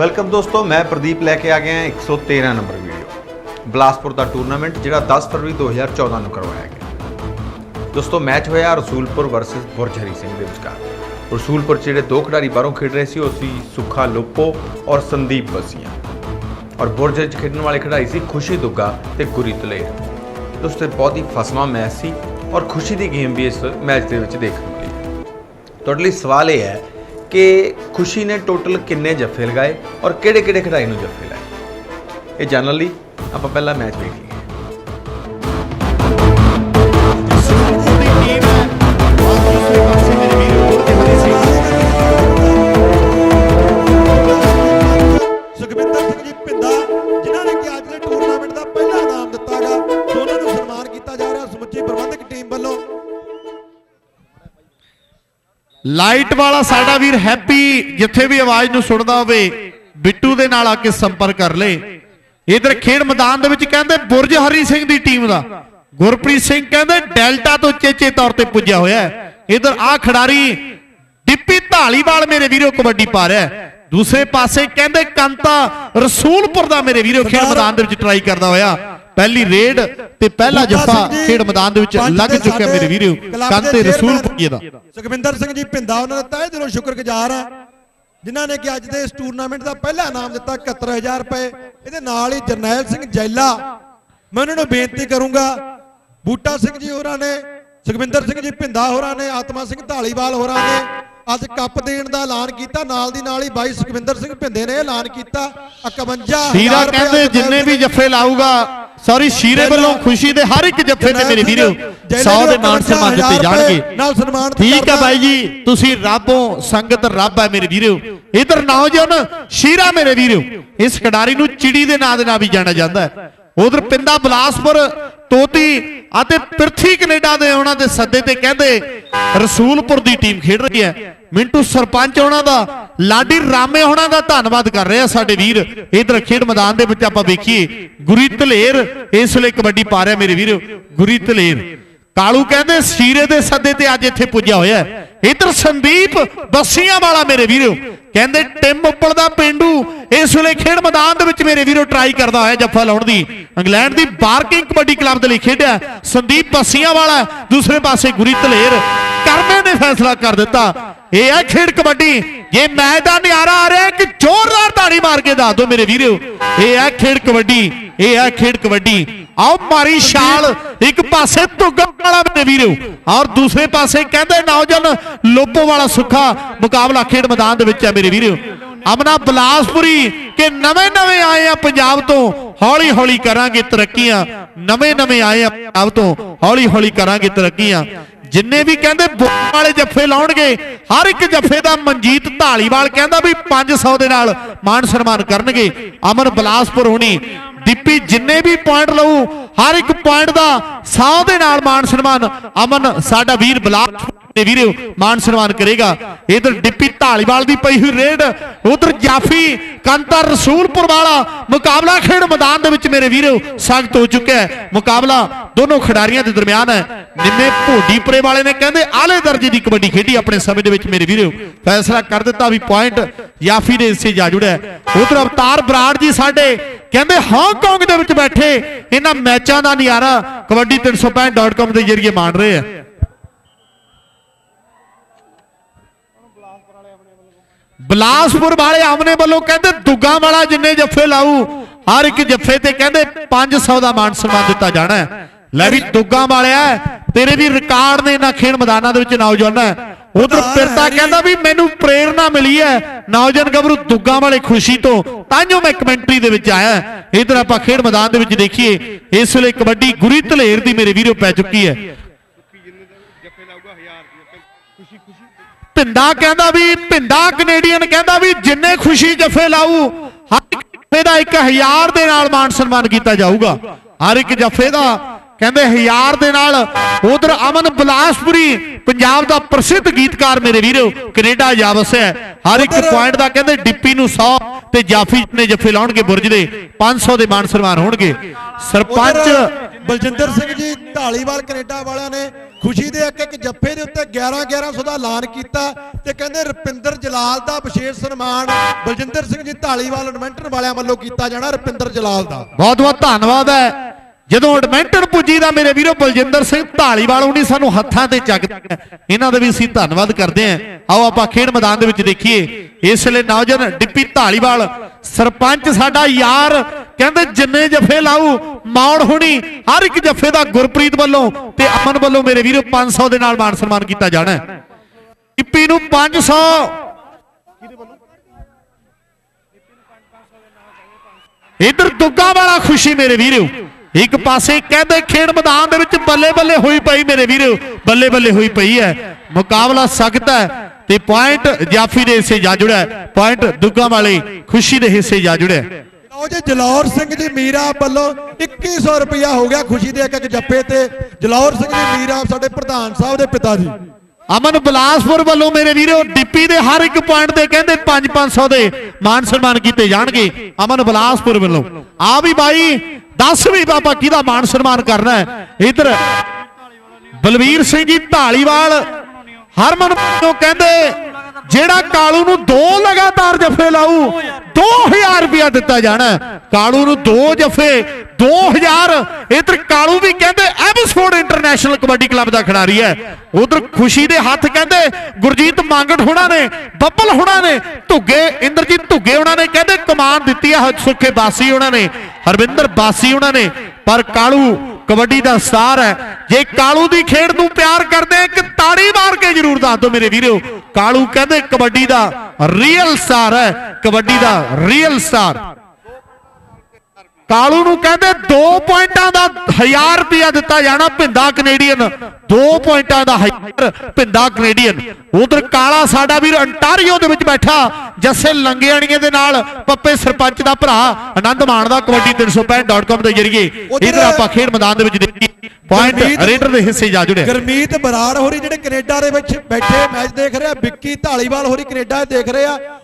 Welcome ਦੋਸਤੋ, ਮੈਂ ਪ੍ਰਦੀਪ ਲੈ ਕੇ ਆ ਗਿਆ 113 ਨੰਬਰ ਵੀਡੀਓ ਬਲਾਸਪੁਰ ਦਾ ਟੂਰਨਾਮੈਂਟ ਜਿਹੜਾ 10 ਫਰਵਰੀ 2014 ਨੂੰ ਕਰਵਾਇਆ ਗਿਆ। ਦੋਸਤੋ ਮੈਚ ਹੋਇਆ ਰਸੂਲਪੁਰ ਵਰਸਸ ਬੁਰਜ ਹਰੀ ਸਿੰਘ ਦੇ ਵਿਚਕਾਰ। ਰਸੂਲਪੁਰ 'ਚ ਜਿਹੜੇ ਦੋ ਖਿਡਾਰੀ ਬਾਹਰੋਂ ਖੇਡ ਰਹੇ ਸੀ, ਉਹ ਸੀ ਸੁੱਖਾ ਲੋਪੋ ਔਰ ਸੰਦੀਪ ਬਸੀਆਂ। ਔਰ ਬੁਰਜ 'ਚ ਖੇਡਣ ਵਾਲੇ ਖਿਡਾਰੀ ਸੀ ਖੁਸ਼ੀ ਦੁੱਗਾ ਤੇ ਗੁਰੀ ਤਲੇਰ ਦੋਸਤੋ ਬਹੁਤ ਹੀ ਫਸਵਾ ਮੈਚ ਸੀ ਔਰ ਖੁਸ਼ੀ ਦੀ ਗੇਮ ਵੀ ਇਸ ਮੈਚ ਦੇ ਵਿੱਚ ਦੇਖਣ ਨੂੰ ਮਿਲੀ ਤੁਹਾਡੇ ਲਈ ਸਵਾਲ ਇਹ ਹੈ ਕਿ ਖੁਸ਼ੀ ਨੇ ਟੋਟਲ ਕਿੰਨੇ ਜੱਫੇ ਲਗਾਏ ਔਰ ਕਿਹੜੇ ਕਿਹੜੇ ਖਿਡਾਰੀ ਨੂੰ ਜੱਫੇ ਲਾਏ? ਇਹ ਜਾਣਨ ਲਈ ਆਪਾਂ ਪਹਿਲਾਂ ਮੈਚ ਵੇਖ ਲਾਈਟ ਵਾਲਾ ਸਾਡਾ ਵੀਰ ਹੈਪੀ, ਜਿੱਥੇ ਵੀ ਆਵਾਜ਼ ਨੂੰ ਸੁਣਦਾ ਹੋਵੇ, ਬਿੱਟੂ ਦੇ ਨਾਲ ਆ ਕੇ ਸੰਪਰਕ ਕਰ ਲੇ। ਇਧਰ ਖੇਡ ਮੈਦਾਨ ਦੇ ਵਿੱਚ ਕਹਿੰਦੇ ਬੁਰਜ ਹਰੀ ਸਿੰਘ ਦੀ ਟੀਮ ਦਾ। ਗੁਰਪ੍ਰੀਤ ਸਿੰਘ ਕਹਿੰਦੇ ਡੈਲਟਾ ਤੋਂ ਚੇਚੇ ਤੌਰ ਤੇ ਪੁੱਜਿਆ ਹੋਇਆ ਹੈ। ਇਧਰ ਆ ਖਿਡਾਰੀ ਡਿੱਪੀ ਢਾਲੀਵਾਲ ਮੇਰੇ ਵੀਰੋ ਕਬੱਡੀ ਪਾ ਰਿਹਾ ਦੂਸਰੇ ਪਾਸੇ ਕਹਿੰਦੇ ਕੰਤਾ ਰਸੂਲਪੁਰ ਦਾ ਮੇਰੇ ਵੀਰੋ ਖੇਡ ਮੈਦਾਨ ਦੇ ਵਿੱਚ ਟਰਾਈ ਕਰਦਾ ਹੋਇਆ। ਪਹਿਲੀ ਰੇਡ ਤੇ ਪਹਿਲਾ ਜੱਫਾ ਖੇਡ ਮੈਦਾਨ ਦੇ ਵਿੱਚ ਪੰਜ ਲੱਗ ਚੁੱਕਿਆ ਮੇਰੇ ਵੀਰੋ। ਕਲੱਬ ਕੰਤੇ ਦੇ ਰਸੂਲਪੁਰ ਜੀ ਦਾ। ਸੁਖਵਿੰਦਰ ਸਿੰਘ ਜੀ ਭਿੰਦਾ ਉਹਨਾਂ ਦਾ ਤਹਿ ਦਿਲੋਂ ਸ਼ੁਕਰਗੁਜ਼ਾਰ ਆ ਜਿਨ੍ਹਾਂ ਨੇ ਕਿ ਅੱਜ ਦੇ ਇਸ ਟੂਰਨਾਮੈਂਟ ਦਾ ਪਹਿਲਾ ਇਨਾਮ ਦਿੱਤਾ 71000 ਰੁਪਏ। ਇਹਦੇ ਨਾਲ ਹੀ ਜਰਨੈਲ ਸਿੰਘ ਜੈਲਾ। ਮੈਂ ਉਹਨਾਂ ਨੂੰ ਬੇਨਤੀ ਕਰੂੰਗਾ ਬੂਟਾ ਸਿੰਘ ਜੀ ਹੋਰਾਂ ਨੇ ਸੁਖਵਿੰਦਰ ਸਿੰਘ ਜੀ ਭਿੰਦਾ ਹੋਰਾਂ ਨੇ ਆਤਮਾ ਸਿੰਘ ਢਾਲੀਵਾਲ ਹੋਰਾਂ ਨੇ ਅੱਜ ਕੱਪ ਦੇਣ ਦਾ ਐਲਾਨ ਕੀਤਾ। ਨਾਲ ਦੀ ਨਾਲ ਹੀ ਬਾਈ ਸੁਖਵਿੰਦਰ ਸਿੰਘ ਭਿੰਦੇ ਨੇ ਐਲਾਨ ਕੀਤਾ। 51 ਸ਼ੀਰਾ ਕਹਿੰਦੇ ਜਿੰਨੇ ਵੀ ਜੱਫੇ ਲਾਊਗਾ ਸੌਰੀ ਸ਼ੀਰੇ ਵੱਲੋਂ ਖੁਸ਼ੀ ਦੇ ਹਰ ਇੱਕ ਜੱਫੇ ਤੇ ਮੇਰੇ ਵੀਰੋ 100 ਦੇ ਮਾਨ ਸਨਮਾਨ ਦਿੱਤੇ ਜਾਣਗੇ। ਨਾਲ ਸਨਮਾਨ ਠੀਕ ਹੈ ਬਾਈ ਜੀ ਤੁਸੀਂ ਰੱਬੋਂ ਸੰਗਤ ਰੱਬ ਹੈ ਮੇਰੇ ਵੀਰੋ। ਇਧਰ ਨੌਜਵਾਨ ਸ਼ੀਰਾ ਮੇਰੇ ਵੀਰੋ। ਇਸ ਖਿਡਾਰੀ ਨੂੰ ਚਿੜੀ ਦੇ ਨਾਂ ਦੇ ਨਾਲ ਵੀ ਜਾਣਿਆ ਜਾਂਦਾ ਹੈ। ਉਧਰ ਪਿੰਦਾ ਬਲਾਸਪੁਰ ਤੋਤੀ ਅਤੇ ਪ੍ਰਿਥੀ ਕੈਨੇਡਾ ਦੇ ਉਹਨਾਂ ਦੇ ਸੱਦੇ ਤੇ ਕਹਿੰਦੇ ਰਸੂਲਪੁਰ ਦੀ ਟੀਮ ਖੇਡ ਰਹੀ ਹੈ। ਮਿੰਟੂ ਸਰਪੰਚ ਉਹਨਾਂ ਦਾ, ਲਾਡੀ ਰਾਮੇ ਉਹਨਾਂ ਦਾ ਧੰਨਵਾਦ ਕਰ ਰਿਹਾ ਸਾਡੇ ਵੀਰ। ਇਧਰ ਖੇਡ ਮੈਦਾਨ ਦੇ ਵਿੱਚ ਆਪਾਂ ਵੇਖੀਏ, ਗੁਰੀ ਧਲੇਰ ਇਸ ਵੇਲੇ ਕਬੱਡੀ ਪਾ ਰਿਹਾ ਮੇਰੇ ਵੀਰੋ, ਗੁਰੀ ਧਲੇਰ। ਕਾਲੂ ਕਹਿੰਦੇ ਸ਼ੀਰੇ ਦੇ ਸੱਦੇ ਤੇ ਅੱਜ ਇੱਥੇ ਪੁੱਜਿਆ ਹੋਇਆ ਇਧਰ ਸੰਦੀਪ ਬੱਸੀਆਂ ਵਾਲਾ ਮੇਰੇ ਵੀਰੋ, ਕਹਿੰਦੇ ਟਿਮ ਉੱਪਲ ਦਾ ਪਿੰਡੂ, ਇਸ ਵੇਲੇ ਖੇਡ ਮੈਦਾਨ ਦੇ ਵਿੱਚ ਮੇਰੇ ਵੀਰੋ ਟਰਾਈ ਕਰਦਾ ਹੋਇਆ ਜੱਫਾ ਲਾਉਣ ਦੀ। ਇੰਗਲੈਂਡ ਦੀ ਬਾਰਕਿੰਗ ਕਬੱਡੀ ਕਲੱਬ ਦੇ ਲਈ ਖੇਡਿਆ ਸੰਦੀਪ ਬੱਸੀਆਂ ਵਾਲਾ ਦੂਸਰੇ ਪਾਸੇ ਗੁਰੀ ਧਲੇਰ। ਕਰਦੇ ਨੇ ਫੈਸਲਾ ਕਰ ਦਿੱਤਾ। ਇਹ ਹੈ ਖੇਡ ਕਬੱਡੀ। ਇਹ ਮੈਚ ਦਾ ਨਿਆਰਾ ਆ ਰਿਹਾ ਕਿ ਜ਼ੋਰਦਾਰ ਤਾੜੀ ਮਾਰ ਕੇ ਦੱਸ ਦਿਓ ਮੇਰੇ ਵੀਰੋ। ਇਹ ਹੈ ਖੇਡ ਕਬੱਡੀ, ਇਹ ਹੈ ਖੇਡ ਕਬੱਡੀ। ਆਓ ਮਾਰੀ ਛਾਲ, ਇੱਕ ਪਾਸੇ ਧੁੱਗਾ ਵਾਲਾ ਮੇਰੇ ਵੀਰੋ। ਔਰ ਦੂਸਰੇ ਪਾਸੇ ਕਹਿੰਦੇ ਨੌਜਵਾਨ ਲੋਪੋ ਵਾਲਾ ਸੁੱਖਾ ਮੁਕਾਬਲਾ ਖੇਡ ਮੈਦਾਨ ਦੇ ਵਿੱਚ ਹੈ ਮੇਰੇ ਵੀਰੋ। ਅਮਨਾ ਬਲਾਸਪੁਰੀ ਕਿ ਨਵੇਂ ਨਵੇਂ ਆਏ ਆ ਪੰਜਾਬ ਤੋਂ ਹੌਲੀ ਹੌਲੀ ਕਰਾਂਗੇ ਤਰੱਕੀਆਂ। ਨਵੇਂ ਨਵੇਂ ਆਏ ਆ ਪੰਜਾਬ ਤੋਂ ਹੌਲੀ ਹੌਲੀ ਕਰਾਂਗੇ ਤਰੱਕੀਆਂ। ਜਿੰਨੇ ਵੀ ਕਹਿੰਦੇ ਬੋਲ ਵਾਲੇ ਜੱਫੇ ਲਾਉਣਗੇ, ਹਰ ਇੱਕ ਜੱਫੇ ਦਾ ਮਨਜੀਤ ਢਾਲੀਵਾਲ ਕਹਿੰਦਾ ਵੀ 500 ਦੇ ਨਾਲ ਮਾਨ ਸਨਮਾਨ ਕਰਨਗੇ। ਅਮਨ ਬਲਾਸਪੁਰ ਹੋਣੀ ਦੀਪੀ ਜਿੰਨੇ ਵੀ ਪੁਆਇੰਟ ਲਊ, ਹਰ ਇੱਕ ਪੁਆਇੰਟ ਦਾ 100 ਦੇ ਨਾਲ ਮਾਨ ਸਨਮਾਨ ਅਮਨ, ਸਾਡਾ ਵੀਰ ਬਲਾਸਪੁਰ ਦੇ ਵੀਰੇ ਮਾਨ ਸਨਮਾਨ ਕਰੇਗਾ। ਇਧਰ ਡਿੱਪੀ ਢਾਲੀਵਾਲ ਦੀ ਪਈ ਹੋਈ ਰੇਡ, ਉਧਰ ਜਾਫੀ ਕੰਤਰ ਰਸੂਲਪੁਰ ਵਾਲਾ ਮੁਕਾਬਲਾ ਖੇਡ ਮੈਦਾਨ ਦੇ ਵਿੱਚ ਮੇਰੇ ਵੀਰੋ ਸਖਤ ਹੋ ਚੁੱਕਿਆ ਹੈ। ਮੁਕਾਬਲਾ ਦੋਨੋਂ ਖਿਡਾਰੀਆਂ ਦੇ ਦਰਮਿਆਨ ਹੈ। ਨਿੰਮੇ ਭੋਡੀਪੁਰੇ ਵਾਲੇ ਨੇ ਕਹਿੰਦੇ, ਆਲੇ ਦਰਜੇ ਦੀ ਕਬੱਡੀ ਖੇਡੀ ਆਪਣੇ ਸਮੇਂ ਦੇ ਵਿੱਚ ਮੇਰੇ ਵੀਰੋ। ਫੈਸਲਾ ਕਰ ਦਿੱਤਾ ਵੀ ਪੁਆਇੰਟ ਜਾਫੀ ਦੇ ਹਿੱਸੇ ਜਾ ਜੁੜਿਆ ਉਧਰ ਅਵਤਾਰ ਬਰਾੜ ਜੀ ਸਾਡੇ ਕਹਿੰਦੇ, ਹਾਂਗਕਾਂਗ ਦੇ ਵਿੱਚ ਬੈਠੇ। ਇਹਨਾਂ ਮੈਚਾਂ ਦਾ ਨਜ਼ਾਰਾ ਕਬੱਡੀ 365.com ਦੇ ਜ਼ਰੀਏ ਮਾਣ ਰਹੇ ਆ। ਬਲਾਸਪੁਰ ਵਾਲੇ ਆਮਨੇ ਵੱਲੋਂ ਕਹਿੰਦੇ ਦੁੱਗਾ ਵਾਲਾ ਜਿੰਨੇ ਜੱਫੇ ਲਾਊ ਹਰ ਇੱਕ ਜੱਫੇ ਤੇ ਕਹਿੰਦੇ 500 ਦਾ ਮਾਨ ਸਨਮਾਨ ਦਿੱਤਾ ਜਾਣਾ ਲੈ ਵੀ ਦੁੱਗਾ ਵਾਲਿਆ ਤੇਰੇ ਵੀ ਰਿਕਾਰਡ ਨੇ ਇਹਨਾਂ ਖੇਡ ਮੈਦਾਨਾਂ ਦੇ ਵਿੱਚ ਨੌਜਵਾਨਾਂ ਉਧਰ ਪਿਰਤਾ ਕਹਿੰਦਾ ਵੀ ਮੈਨੂੰ ਪ੍ਰੇਰਣਾ ਮਿਲੀ ਹੈ ਨੌਜਵਾਨ ਗੱਭਰੂ ਦੁੱਗਾ ਵਾਲੇ ਖੁਸ਼ੀ ਤੋਂ ਤਾਂਜੋ ਮੈਂ ਕਮੈਂਟਰੀ ਦੇ ਵਿੱਚ ਆਇਆ ਇਧਰ ਆਪਾਂ ਖੇਡ ਮੈਦਾਨ ਦੇ ਵਿੱਚ ਦੇਖੀਏ ਇਸ ਵੇਲੇ ਕਬੱਡੀ ਗੁਰੀ ਧਲੇਰ ਦੀ ਮੇਰੇ ਵੀਰੋ ਪੈ ਚੁੱਕੀ ਹੈ। ਭਿੰਦਾ ਕਹਿੰਦਾ ਵੀ ਭਿੰਦਾ ਕੈਨੇਡੀਅਨ ਕਹਿੰਦਾ ਵੀ ਜਿੰਨੇ ਖੁਸ਼ੀ ਜੱਫੇ ਲਾਊ ਹਰ ਇੱਕ ਜੱਫੇ ਦਾ 1000 ਦੇ ਨਾਲ ਮਾਨ ਸਨਮਾਨ ਕੀਤਾ ਜਾਊਗਾ। ਹਰ ਇੱਕ ਜੱਫੇ ਦਾ ਕਹਿੰਦੇ 1000 ਦੇ ਨਾਲ ਉਧਰ ਅਮਨ ਬਲਾਸਪੁਰੀ ਪੰਜਾਬ ਦਾ ਪ੍ਰਸਿੱਧ ਗੀਤਕਾਰ ਮੇਰੇ ਵੀਰੋ ਕੈਨੇਡਾ ਜਾ ਵਸਿਆ ਹਰ ਇੱਕ ਪੁਆਇੰਟ ਦਾ ਕਹਿੰਦੇ ਡਿੱਪੀ ਨੂੰ 100 ਤੇ ਜਾਫੀ ਨੇ ਜੱਫੇ ਲਾਉਣਗੇ ਬੁਰਜ ਦੇ 500 ਦੇ ਮਾਨ ਸਨਮਾਨ ਹੋਣਗੇ। ਸਰਪੰਚ ਬਲਜਿੰਦਰ ਸਿੰਘ ਜੀ ਢਾਲੀਵਾਲ ਕੈਨੇਡਾ ਵਾਲਿਆਂ ਨੇ ਖੁਸ਼ੀ ਦੇ ਇੱਕ ਇੱਕ ਜੱਫੇ ਦੇ ਉੱਤੇ 11 1100 ਦਾ ਐਲਾਨ ਕੀਤਾ ਤੇ ਕਹਿੰਦੇ ਰੁਪਿੰਦਰ ਜਲਾਲ ਦਾ ਵਿਸ਼ੇਸ਼ ਸਨਮਾਨ ਬਲਜਿੰਦਰ ਸਿੰਘ ਜੀ ਢਾਲੀਵਾਲ ਐਡਮਿੰਟਨ ਵਾਲਿਆਂ ਵੱਲੋਂ ਕੀਤਾ ਜਾਣਾ ਰੁਪਿੰਦਰ ਜਲਾਲ ਦਾ। ਬਹੁਤ ਬਹੁਤ ਧੰਨਵਾਦ ਹੈ। ਜਦੋਂ ਐਡਮਿੰਟਨ ਪੁੱਜੀ ਦਾ ਮੇਰੇ ਵੀਰੋ ਬਲਜਿੰਦਰ ਸਿੰਘ ਢਾਲੀਵਾਲ ਉਹਨੀ ਸਾਨੂੰ ਹੱਥਾਂ ਤੇ ਚੱਕਦੇ ਇਹਨਾਂ ਦਾ ਵੀ ਅਸੀਂ ਧੰਨਵਾਦ ਕਰਦੇ ਹਾਂ। ਆਓ, ਆਪਾਂ ਖੇਡ ਮੈਦਾਨ ਦੇ ਵਿੱਚ ਦੇਖੀਏ। ਇਸ ਵੇਲੇ ਨੌਜਵਾਨ ਡਿੱਪੀ ਢਾਲੀਵਾਲ, ਸਰਪੰਚ ਸਾਡਾ ਯਾਰ, ਕਹਿੰਦੇ ਜਿੰਨੇ ਜੱਫੇ ਲਾਊ, ਮੌੜ ਹੋਣੀ, ਹਰ ਇੱਕ ਜੱਫੇ ਦਾ ਗੁਰਪ੍ਰੀਤ ਵੱਲੋਂ ਤੇ ਅਮਨ ਵੱਲੋਂ ਮੇਰੇ ਵੀਰੋ 500 ਦੇ ਨਾਲ ਮਾਨ ਸਨਮਾਨ ਕੀਤਾ ਜਾਣਾ ਹੈ। ਡਿੱਪੀ ਨੂੰ 500 ਇਧਰ ਦੁੱਗਾ ਵਾਲਾ ਖੁਸ਼ੀ ਮੇਰੇ ਵੀਰੋ। ਇੱਕ ਪਾਸੇ ਕਹਿੰਦੇ ਖੇਡ ਮੈਦਾਨ ਦੇ ਵਿੱਚ ਬੱਲੇ ਬੱਲੇ ਹੋਈ ਪਈ ਮੇਰੇ ਵੀਰੋ ਬੱਲੇ ਬੱਲੇ ਹੋਈ ਪਈ ਹੈ। ਮੁਕਾਬਲਾ ਸਖਤ ਹੈ ਤੇ ਪੁਆਇੰਟ ਜਾਫੀ ਦੇ ਹਿੱਸੇ ਜਾ ਜੁੜਿਆ ਪੁਆਇੰਟ ਦੁੱਗਾ ਵਾਲੇ ਖੁਸ਼ੀ ਦੇ ਹਿੱਸੇ ਜਾ ਜੁੜਿਆ ਲਓ ਜੀ ਜਲੌਰ ਸਿੰਘ ਜੀ ਮੀਰਾ ਵੱਲੋਂ 2100 ਰੁਪਇਆ ਹੋ ਗਿਆ ਖੁਸ਼ੀ ਦੇ ਇੱਕ ਇੱਕ ਜੱਫੇ ਤੇ। ਜਲੌਰ ਸਿੰਘ ਜੀ ਮੀਰਾ ਸਾਡੇ ਪ੍ਰਧਾਨ ਸਾਹਿਬ ਦੇ ਪਿਤਾ ਜੀ। ਅਮਨ ਬਲਾਸਪੁਰ ਵੱਲੋਂ ਮੇਰੇ ਵੀਰੋ ਡਿੱਪੀ ਦੇ ਹਰ ਇੱਕ ਪੁਆਇੰਟ ਦੇ ਕਹਿੰਦੇ 5-500 ਦੇ ਮਾਨ ਸਨਮਾਨ ਕੀਤੇ ਜਾਣਗੇ। ਅਮਨ ਬਲਾਸਪੁਰ ਵੱਲੋਂ। ਆ ਵੀ ਬਾਈ ਦੱਸ ਵੀ ਬਾਬਾ ਕਿਹਦਾ ਮਾਣ ਸਨਮਾਨ ਕਰਨਾ ਹੈ? ਇਧਰ ਬਲਵੀਰ ਸਿੰਘ ਜੀ ਢਾਲੀਵਾਲ, ਹਰਮਨ ਵੱਲੋਂ ਕਹਿੰਦੇ, ਜਿਹੜਾ ਕਾਲੂ ਨੂੰ ਦੋ ਲਗਾਤਾਰ ਜਫੇ ਲਾਊ 2000 ਰੁਪਇਆ ਦਿੱਤਾ ਜਾਣਾ ਕਾਲੂ ਨੂੰ ਦੋ ਜਫੇ 2000 ਇਧਰ ਕਾਲੂ ਵੀ ਕਹਿੰਦੇ ਐਬਸਫੋਰਡ ਇੰਟਰਨੈਸ਼ਨਲ ਕਬੱਡੀ ਕਲੱਬ ਦਾ ਖਿਡਾਰੀ ਹੈ। ਉਧਰ ਖੁਸ਼ੀ ਦੇ ਹੱਥ ਕਹਿੰਦੇ, ਗੁਰਜੀਤ ਮੰਗਟ ਹੁਣਾਂ ਨੇ, ਬੱਬਲ ਹੁਣਾਂ ਨੇ, ਧੁੱਗੇ, ਇੰਦਰਜੀਤ ਧੁੱਗੇ ਹੁਣਾਂ ਨੇ ਕਹਿੰਦੇ, ਕਮਾਨ ਦਿੱਤੀ ਹੈ ਸੁੱਖੇ ਬਾਸੀ ਹੁਣਾਂ ਨੇ, ਹਰਵਿੰਦਰ ਬਾਸੀ ਹੁਣਾਂ ਨੇ, ਪਰ ਕਾਲੂ ਕਬੱਡੀ ਦਾ ਸਟਾਰ ਹੈ। ਜੇ ਕਾਲੂ ਦੀ ਖੇਡ ਨੂੰ ਪਿਆਰ ਕਰਦੇ ਇੱਕ ਤਾੜੀ ਮਾਰ ਕੇ ਜ਼ਰੂਰ ਦੱਸ ਦਿਓ ਮੇਰੇ ਵੀਰੋ। ਕਾਲੂ ਕਹਿੰਦੇ, ਕਬੱਡੀ ਦਾ ਰੀਅਲ ਸਟਾਰ ਹੈ, ਕਬੱਡੀ ਦਾ ਰੀਅਲ ਸਟਾਰ ਕਾਲੂ ਨੂੰ ਕਹਿੰਦੇ 2 ਪੁਆਇੰਟਾਂ ਦਾ 1000 ਰੁਪਇਆ ਦਿੱਤਾ ਜਾਣਾ ਭਿੰਦਾ ਕੈਨੇਡੀਅਨ। 2 ਪੁਆਇੰਟਾਂ ਦਾ 1000 ਭਿੰਦਾ ਕੈਨੇਡੀਅਨ। ਉਧਰ ਕਾਲਾ ਸਾਡਾ ਵੀਰ ਅੰਟਾਰੀਓ ਦੇ ਵਿੱਚ ਬੈਠਾ ਜੱਸੇ ਲੰਗਿਆਣੀਏ ਦੇ ਨਾਲ ਪੱਪੇ ਸਰਪੰਚ ਦਾ ਭਰਾ ਆਨੰਦ ਮਾਣਦਾ ਕਬੱਡੀ 365.com ਦੇ ਜਰੀਏ। ਇਧਰ ਆਪਾਂ ਖੇਡ ਮੈਦਾਨ ਦੇ ਵਿੱਚ ਦੇਖੀਏ। ਪੁਆਇੰਟ ਰੇਡਰ ਦੇ ਹਿੱਸੇ ਜਾ ਜੁੜਿਆ ਗਰਮੀਤ ਬਰਾੜ ਹੋਰੀ ਜਿਹੜੇ ਕੈਨੇਡਾ ਦੇ ਵਿੱਚ ਬੈਠੇ ਮੈਚ ਦੇਖ ਰਹੇ ਵਿੱਕੀ ਢਾਲੀਵਾਲ ਹੋਰੀ ਕੈਨੇਡਾ ਦੇਖ ਰਹੇ।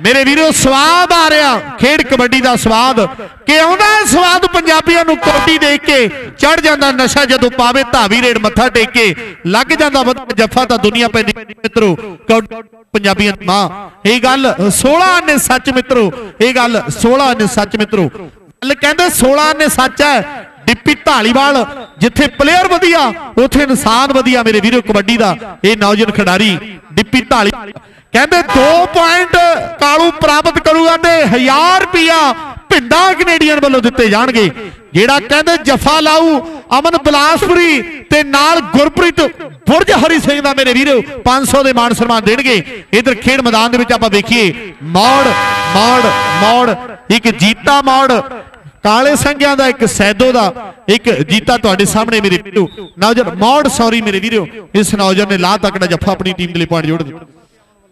ਮੇਰੇ ਵੀਰੋ, ਸਵਾਦ ਆ ਰਿਹਾ। ਖੇਡ ਕਬੱਡੀ ਦਾ ਸਵਾਦ। ਕਿ ਆਉਂਦਾ ਸਵਾਦ ਪੰਜਾਬੀਆਂ ਨੂੰ ਕੋਟੀ ਦੇਖ ਕੇ। ਚੜ ਜਾਂਦਾ ਨਸ਼ਾ ਜਦੋਂ ਪਾਵੇ ਧਾਵੀ ਰੇਡ ਮੱਥਾ ਟੇਕ ਕੇ। ਲੱਗ ਜਾਂਦਾ ਵਧਾ ਜੱਫਾ ਤਾਂ ਦੁਨੀਆ ਪੈਂਦੀ ਮਿੱਤਰੋ। ਪੰਜਾਬੀਆਂ ਦੀ ਮਾਂ। ਇਹ ਗੱਲ 16 ਨੇ ਸੱਚ ਮਿੱਤਰੋ। ਇਹ ਗੱਲ 16 ਨੇ ਸੱਚ ਮਿੱਤਰੋ। ਗੱਲ ਕਹਿੰਦੇ 16 ਨੇ ਸੱਚ ਹੈ। ਡਿੱਪੀ ਢਾਲੀਵਾਲ ਜਿੱਥੇ ਪਲੇਅਰ ਵਧੀਆ, ਉੱਥੇ ਇਨਸਾਨ ਵਧੀਆ ਮੇਰੇ ਵੀਰੋ ਕਬੱਡੀ ਦਾ। ਇਹ ਨੌਜਵਾਨ ਖਿਡਾਰੀ, ਡਿੱਪੀ ਢਾਲੀ ਕਹਿੰਦੇ 2 ਪੁਆਇੰਟ ਕਾਲੂ ਪ੍ਰਾਪਤ ਕਰੂਗਾ ਤੇ 1000 ਰੁਪਿਆ ਭਿੰਦਾ ਕੈਨੇਡੀਅਨ ਵੱਲੋਂ ਦਿੱਤੇ ਜਾਣਗੇ। ਜਿਹੜਾ ਕਹਿੰਦੇ ਜਫਾ ਲਾਊ ਅਮਨ ਬਲਾਸਪੁਰੀ ਤੇ ਨਾਲ ਗੁਰਪ੍ਰੀਤ ਬੁਰਜ ਹਰੀ ਸਿੰਘ ਦਾ ਮੇਰੇ ਵੀਰੋ 500 ਦੇ ਮਾਨ ਸਨਮਾਨ ਦੇਣਗੇ। ਇਧਰ ਖੇਡ ਮੈਦਾਨ ਦੇ ਵਿੱਚ ਆਪਾਂ ਵੇਖੀਏ, ਮੌੜ ਮੌੜ ਮੌੜ, ਇੱਕ ਜੀਤਾ ਮੌੜ, ਕਾਲੇ ਸੰਗਿਆਂ ਦਾ ਇੱਕ ਸੈਦੋ ਦਾ, ਇੱਕ ਜੀਤਾ ਤੁਹਾਡੇ ਸਾਹਮਣੇ ਮੇਰੇ ਵੀਰੋ। ਨੌਜਵਾਨ, ਮੌੜ ਸੌਰੀ ਮੇਰੇ ਵੀਰੋ, ਇਸ ਨੌਜਵਾਨ ਨੇ ਲਾਹ ਤੱਕ ਦਾ ਜੱਫਾ ਆਪਣੀ ਟੀਮ ਦੇ ਲਈ ਪੁਆਇੰਟ ਜੋੜ ਦਿੱਤਾ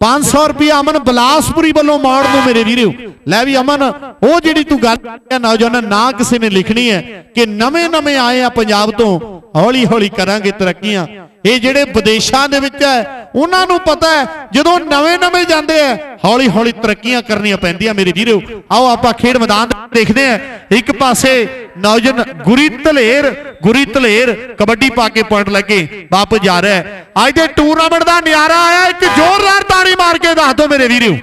500 ਰੁਪਏ ਅਮਨ ਬਲਾਸਪੁਰੀ ਵੱਲੋਂ ਮੌੜ ਨੂੰ ਮੇਰੇ ਵੀਰੋ। ਲੈ ਵੀ ਅਮਨ, ਉਹ ਜਿਹੜੀ ਤੂੰ ਗੱਲ ਕਰ ਨੌਜਵਾਨ, ਨਾ ਕਿਸੇ ਨੇ ਲਿਖਣੀ ਹੈ ਕਿ ਨਵੇਂ ਨਵੇਂ ਆਏ ਆ ਪੰਜਾਬ ਤੋਂ ਹੌਲੀ ਹੌਲੀ ਕਰਾਂਗੇ ਤਰੱਕੀਆਂ। ਇਹ ਜਿਹੜੇ ਵਿਦੇਸ਼ਾਂ ਦੇ ਵਿੱਚ ਹੈ, ਉਹਨਾਂ ਨੂੰ ਪਤਾ ਹੈ, ਜਦੋਂ ਨਵੇਂ ਨਵੇਂ ਜਾਂਦੇ ਆ ਹੌਲੀ ਹੌਲੀ ਤਰੱਕੀਆਂ ਕਰਨੀਆਂ ਪੈਂਦੀਆਂ ਮੇਰੇ ਵੀਰੋ। ਆਓ ਆਪਾਂ ਖੇਡ ਮੈਦਾਨ ਦੇਖਦੇ ਆ ਇੱਕ ਪਾਸੇ ਨੌਜਵਾਨ ਗੁਰੀ ਧਲੇਰ ਗੁਰੀ ਧਲੇਰ ਕਬੱਡੀ ਪਾ ਕੇ ਪੁਆਇੰਟ ਲੈ ਕੇ ਵਾਪਸ ਜਾ ਰਿਹਾ ਹੈ। ਅੱਜ ਦੇ ਟੂਰਨਾਮੈਂਟ ਦਾ ਨਿਆਰਾ ਆਇਆ, ਇੱਕ ਜ਼ੋਰਦਾਰ ਤਾੜੀ ਮਾਰ ਕੇ ਦੱਸ ਦਿਓ ਮੇਰੇ ਵੀਰੋ।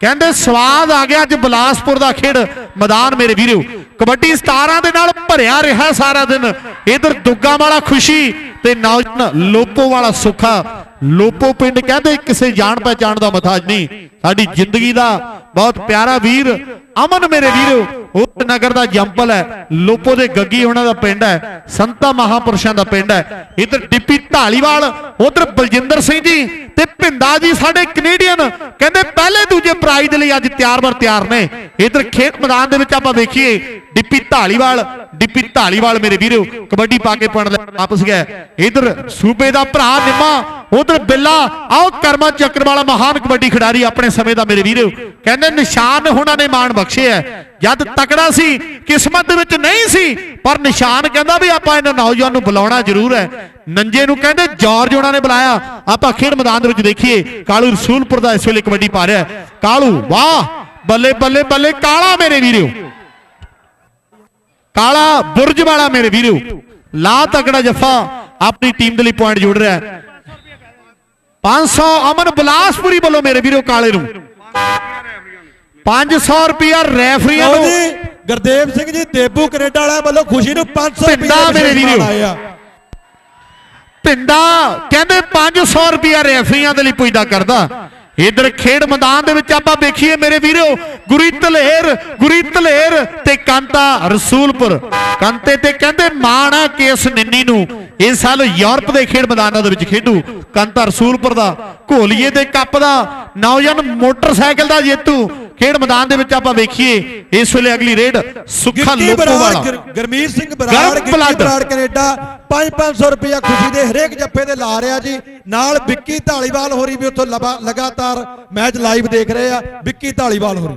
ਕਹਿੰਦੇ ਸਵਾਦ ਆ ਗਿਆ, ਅੱਜ ਬਲਾਸਪੁਰ ਦਾ ਖੇਡ ਮੈਦਾਨ ਮੇਰੇ ਵੀਰੋ। ਕਬੱਡੀ ਸਟਾਰਾਂ ਦੇ ਨਾਲ ਭਰਿਆ ਰਿਹਾ ਸਾਰਾ ਦਿਨ। ਇਧਰ ਦੁੱਗਾ ਵਾਲਾ ਖੁਸ਼ੀ ਤੇ ਨੌਜਵਾਨ ਲੋਪੋ ਵਾਲਾ ਸੁੱਖਾ। ਲੋਪੋ ਪਿੰਡ ਕਹਿੰਦੇ ਕਿਸੇ ਜਾਣ ਪਹਿਚਾਣ ਦਾ ਮਥਾਜ ਨਹੀਂ। ਸਾਡੀ ਜ਼ਿੰਦਗੀ ਦਾ ਬਹੁਤ ਪਿਆਰਾ ਵੀਰ ਅਮਨ ਮੇਰੇ ਵੀਰੋ ਉਸ ਨਗਰ ਦਾ ਜੰਪਲ ਹੈ, ਲੋਪੋ ਦੇ ਗੱਗੀ ਉਹਨਾਂ ਦਾ ਪਿੰਡ ਹੈ, ਸੰਤਾ ਮਹਾਪੁਰਸ਼ਾਂ ਦਾ ਪਿੰਡ ਹੈ। ਇਧਰ ਡਿੱਪੀ ਢਾਲੀਵਾਲ, ਉਧਰ ਬਲਜਿੰਦਰ ਸਿੰਘ ਜੀ ਤੇ ਭਿੰਦਾ ਜੀ ਸਾਡੇ ਕੈਨੇਡੀਅਨ, ਕਹਿੰਦੇ ਪਹਿਲੇ ਦੂਜੇ ਪ੍ਰਾਈਜ਼ ਦੇ ਲਈ ਅੱਜ ਤਿਆਰ ਬਰ ਤਿਆਰ ਨੇ। ਇਧਰ ਖੇਤ ਮੈਦਾਨ ਦੇ ਵਿੱਚ ਆਪਾਂ ਵੇਖੀਏ, ਡਿੱਪੀ ਢਾਲੀਵਾਲ ਡਿੱਪੀ ਢਾਲੀਵਾਲ ਮੇਰੇ ਵੀਰੋ, ਕਬੱਡੀ ਪਾ ਕੇ ਪੁਆਇੰਟ ਲੈ ਵਾਪਸ ਗਿਆ ਇਧਰ ਸੂਬੇ ਦਾ ਭਰਾ ਨਿੰਮਾ, ਉਧਰ ਬਿੱਲਾ, ਆਓ ਕਰਮਾ ਚੱਕਰ ਵਾਲਾ ਮਹਾਨ ਕਬੱਡੀ ਖਿਡਾਰੀ ਆਪਣੇ ਸਮੇਂ ਦਾ ਮੇਰੇ ਵੀਰੋ। ਕਹਿੰਦੇ ਨਿਸ਼ਾਨ ਉਹਨਾਂ ਨੇ ਮਾਣ ਬਖਸ਼ਿਆ ਹੈ। ਜਦ ਤਕੜਾ ਸੀ, ਕਿਸਮਤ ਦੇ ਵਿੱਚ ਨਹੀਂ ਸੀ, ਪਰ ਨਿਸ਼ਾਨ ਕਹਿੰਦਾ ਵੀ ਆਪਾਂ ਇਹਨਾਂ ਨੌਜਵਾਨ ਨੂੰ ਬੁਲਾਉਣਾ ਜ਼ਰੂਰ ਹੈ। ਨੰਜੇ ਨੂੰ ਕਹਿੰਦੇ, ਜਾਰਜ ਉਹਨਾਂ ਨੇ ਬੁਲਾਇਆ। ਆਪਾਂ ਖੇਡ ਮੈਦਾਨ ਦੇ ਵਿੱਚ ਦੇਖੀਏ, ਕਾਲੂ ਰਸੂਲਪੁਰ ਦਾ ਇਸ ਵੇਲੇ ਕਬੱਡੀ ਪਾ ਰਿਹਾ ਕਾਲੂ, ਵਾਹ! ਬੱਲੇ ਬੱਲੇ ਬੱਲੇ, ਕਾਲਾ ਮੇਰੇ ਵੀਰੋ। ਕਾਲਾ ਬੁਰਜ ਵਾਲਾ ਮੇਰੇ ਵੀਰੋ। ਲਾ ਤਕੜਾ ਜੱਫਾ, ਆਪਣੀ ਟੀਮ ਦੇ ਲਈ ਪੁਆਇੰਟ ਜੋੜ ਰਿਹਾ ਹੈ। 500 ਅਮਨ ਬਲਾਸਪੁਰੀ ਵੱਲੋਂ ਮੇਰੇ ਵੀਰੋ ਕਾਲੇ ਨੂੰ। 500 ਰੁਪਿਆ ਰੈਫਰੀਆਂ ਨੂੰ ਗੁਰਦੇਵ ਸਿੰਘ ਜੀ ਦੇਬੂ ਕੈਨੇਡਾ ਵਾਲਿਆਂ ਵੱਲੋਂ ਖੁਸ਼ੀ ਨੂੰ 500 ਰੁਪਏ ਪਿੰਡਾ ਮੇਰੇ ਵੀਰੋ। ਪਿੰਡਾ ਕਹਿੰਦੇ 500 ਰੁਪਿਆ ਰੈਫਰੀਆਂ ਦੇ ਲਈ ਪੁੱਜਦਾ ਕਰਦਾ। ਇਧਰ ਖੇਡ ਮੈਦਾਨ ਦੇ ਵਿੱਚ ਆਪਾਂ ਵੇਖੀਏ ਮੇਰੇ ਵੀਰੋ ਗੁਰੀ ਧਲੇਰ ਗੁਰੀ ਧਲੇਰ ਤੇ ਕਾਂਤਾ ਰਸੂਲਪੁਰ। ਕਾਂਤੇ ਤੇ ਕਹਿੰਦੇ ਮਾਣ ਆ ਕੇਸ ਨਿੰਨੀ ਨੂੰ ਇਸ ਸਾਲ ਯੂਰਪ ਦੇ ਖੇਡ ਮੈਦਾਨਾਂ ਦੇ ਵਿੱਚ ਖੇਡੂ। ਕਾਂਤਾ ਰਸੂਲਪੁਰ ਦਾ ਘੋਲੀਏ ਦੇ ਕੱਪ ਦਾ ਨੌਜਵਾਨ ਮੋਟਰਸਾਈਕਲ ਦਾ ਜੇਤੂ। ਖੇਡ ਮੈਦਾਨ ਦੇ ਵਿੱਚ ਆਪਾਂ ਵੇਖੀਏ? ਇਸ ਵੇਲੇ ਅਗਲੀ ਰੇਡ ਸੁੱਖਾ ਗਿੱਕੀ ਲੋਕੋ ਬਰਾੜ ਵਾਲਾ। ਗੁਰ- ਗੁਰਮੀਤ ਸਿੰਘ ਬਰਾੜ ਬਲੱਡ। ਬਰਾੜ ਕੈਨੇਡਾ 5-500 ਰੁਪਇਆ ਖੁਸ਼ੀ ਦੇ ਹਰੇਕ ਜੱਫੇ ਤੇ ਲਾ ਰਿਹਾ ਜੀ। ਨਾਲ ਵਿੱਕੀ ਢਾਲੀਵਾਲ ਹੋਰੀ ਵੀ ਉੱਥੋਂ ਲਗਾਤਾਰ ਮੈਚ ਲਾਈਵ ਦੇਖ ਰਹੇ ਆ। ਵਿੱਕੀ ਢਾਲੀਵਾਲ ਹੋਰੀ।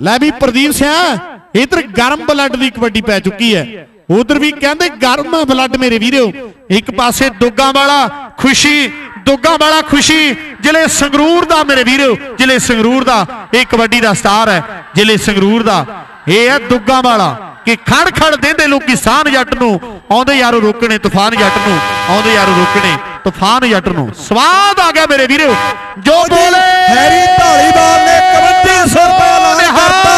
ਲੈ ਵੀ ਪ੍ਰਦੀਪ ਸਿੰਘ ਇਧਰ ਗਰਮ ਬਲੱਡ ਦੀ ਕਬੱਡੀ ਪੈ ਚੁੱਕੀ ਹੈ। ਉਧਰ ਵੀ ਕਹਿੰਦੇ ਗਰਮ ਬਲੱਡ ਮੇਰੇ ਵੀਰੋ। ਇੱਕ ਪਾਸੇ ਦੁੱਗਾ ਵਾਲਾ ਖੁਸ਼ੀ ਦੁੱਗਾ ਵਾਲਾ ਖੁਸ਼ੀ ਜ਼ਿਲ੍ਹੇ ਸੰਗਰੂਰ ਦਾ ਮੇਰੇ ਵੀਰੋ ਜ਼ਿਲ੍ਹੇ ਸੰਗਰੂਰ ਦਾ ਇਹ ਕਬੱਡੀ ਦਾ ਸਟਾਰ ਹੈ ਜ਼ਿਲ੍ਹੇ ਸੰਗਰੂਰ ਦਾ ਇਹ ਹੈ ਦੁੱਗਾ ਵਾਲਾ ਕਿ ਖੜ ਖੜ ਦੇਂਦੇ ਲੋਕੀ ਸਾਨ ਜੱਟ ਨੂੰ ਆਉਂਦੇ ਯਾਰੋ ਰੋਕਣੇ ਤੂਫਾਨ ਜੱਟ ਨੂੰ ਆਉਂਦੇ ਯਾਰੋ ਰੋਕਣੇ ਤੂਫਾਨ ਜੱਟ ਨੂੰ ਸਵਾਦ ਆ ਗਿਆ ਮੇਰੇ ਵੀਰੋ ਜੋ ਬੋਲੇ ਹੈਰੀ ਢਾਲੀਵਾਲ ਨੇ 3100 ਰੁਪਏ ਐਲਾਨ ਕਰਤਾ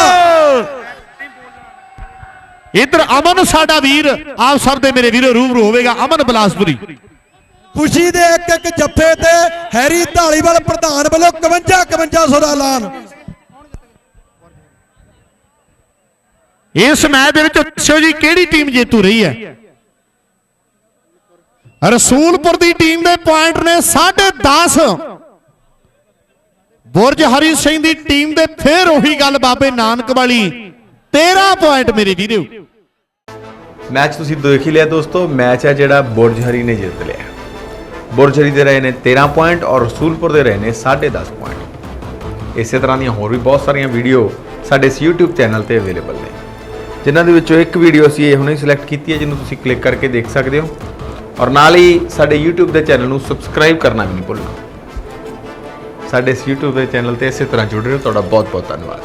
ਇਧਰ ਅਮਨ ਸਾਡਾ ਵੀਰ ਆਪ ਸਭ ਦੇ ਮੇਰੇ ਵੀਰੋ ਰੂਬਰੂ ਹੋਵੇਗਾ ਅਮਨ ਬਲਾਸਪੁਰੀ ਖੁਸ਼ੀ ਦੇ ਇੱਕ ਇੱਕ ਜੱਫੇ ਤੇ ਹੈਰੀ ਢਾਲੀਵਾਲ ਪ੍ਰਧਾਨ ਵੱਲੋਂ 51 5100 ਦਾ ਐਲਾਨ। ਇਸ ਮੈਚ ਦੇ ਵਿੱਚ ਦੱਸਿਓ ਜੀ ਕਿਹੜੀ ਟੀਮ ਜੇਤੂ ਰਹੀ ਹੈ? ਰਸੂਲਪੁਰ ਦੀ ਟੀਮ ਦੇ ਪੁਆਇੰਟ ਨੇ 10.5 ਬੁਰਜ ਹਰੀ ਸਿੰਘ ਦੀ ਟੀਮ ਦੇ ਫੇਰ ਉਹੀ ਗੱਲ ਬਾਬੇ ਨਾਨਕ ਵਾਲੀ। 13 ਪੁਆਇੰਟ ਮੇਰੇ ਵੀਰੋ। ਮੈਚ ਤੁਸੀਂ ਦੇਖ ਹੀ ਲਿਆ ਦੋਸਤੋ ਮੈਚ ਹੈ ਜਿਹੜਾ ਬੁਰਜ ਹਰੀ ਨੇ ਜਿੱਤ ਲਿਆ। ਬੁਰਜ ਦੇ ਰਹੇ ਨੇ 13 ਪੁਆਇੰਟ ਔਰ ਰਸੂਲਪੁਰ ਦੇ ਰਹੇ ਨੇ 10.5 ਪੁਆਇੰਟ ਇਸੇ ਤਰ੍ਹਾਂ ਦੀਆਂ ਹੋਰ ਵੀ ਬਹੁਤ ਸਾਰੀਆਂ ਵੀਡੀਓ ਸਾਡੇ ਇਸ YouTube ਚੈਨਲ ਤੇ ਅਵੇਲੇਬਲ ਨੇ। ਜਿਨ੍ਹਾਂ ਦੇ ਵਿੱਚੋਂ ਇੱਕ ਵੀਡੀਓ ਅਸੀਂ ਇਹ ਹੁਣੇ ਸਿਲੈਕਟ ਕੀਤੀ ਹੈ, ਜਿਹਨੂੰ ਤੁਸੀਂ ਕਲਿੱਕ ਕਰਕੇ ਦੇਖ ਸਕਦੇ ਹੋ। ਔਰ ਨਾਲ ਹੀ ਸਾਡੇ YouTube ਦੇ ਚੈਨਲ ਨੂੰ ਸਬਸਕ੍ਰਾਈਬ ਕਰਨਾ ਵੀ ਨਹੀਂ ਭੁੱਲਣਾ। ਸਾਡੇ ਇਸ YouTube ਦੇ ਚੈਨਲ ਤੇ ਇਸੇ ਤਰ੍ਹਾਂ ਜੁੜ ਰਹੇ ਹੋ ਤੁਹਾਡਾ ਬਹੁਤ ਬਹੁਤ ਧੰਨਵਾਦ।